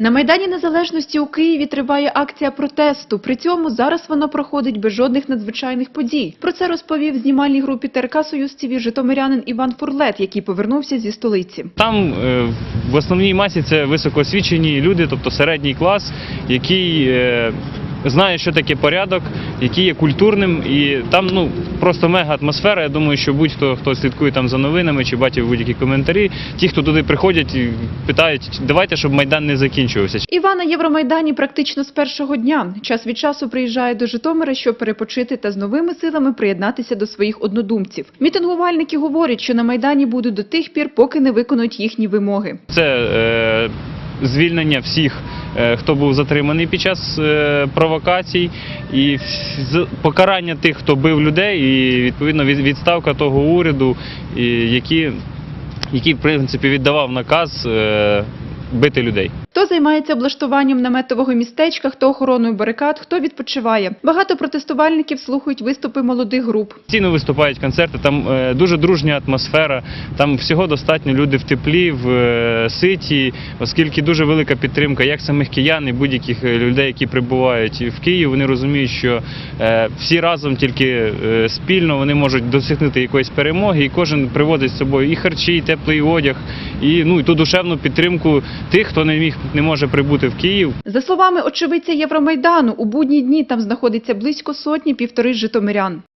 На Майдані Незалежності у Києві триває акція протесту. При цьому зараз вона проходить без жодних надзвичайних подій. Про це розповів знімальній групі ТРК «Союз ТВ» житомирянин Іван Фурлет, який повернувся зі столиці. Там е, в основній масі це високоосвічені люди, тобто середній клас, який е, знає, що таке порядок, який є культурним, і там ну просто мега атмосфера. Я думаю, що будь-хто хто слідкує там за новинами чи бачив будь-які коментарі, ті, хто туди приходять і питають, давайте, щоб майдан не закінчувався. Іван на Євромайдані практично з першого дня. Час від часу приїжджає до Житомира, щоб перепочити та з новими силами приєднатися до своїх однодумців. Мітингувальники говорять, що на Майдані будуть до тих пір, поки не виконують їхні вимоги. Це е, звільнення всіх, е, хто був затриманий під час е, провокацій, і покарання тих, хто бив людей, і відповідно відставка того уряду, який, який в принципі віддавав наказ е, бити людей. Хто займається облаштуванням наметового містечка, хто охороною барикад, хто відпочиває. Багато протестувальників слухають виступи молодих груп. Постійно виступають концерти, там е, дуже дружня атмосфера, там всього достатньо люди в теплі, в е, ситі, оскільки дуже велика підтримка як самих киян і будь-яких е, людей, які прибувають в Київ. Вони розуміють, що всі разом тільки спільно вони можуть досягнути якоїсь перемоги, і кожен приводить з собою і харчі, і теплий одяг, і ну і ту душевну підтримку тих, хто не міг не може прибути в Київ. За словами очевидця Євромайдану, у будні дні там знаходиться близько сотні півтори житомирян.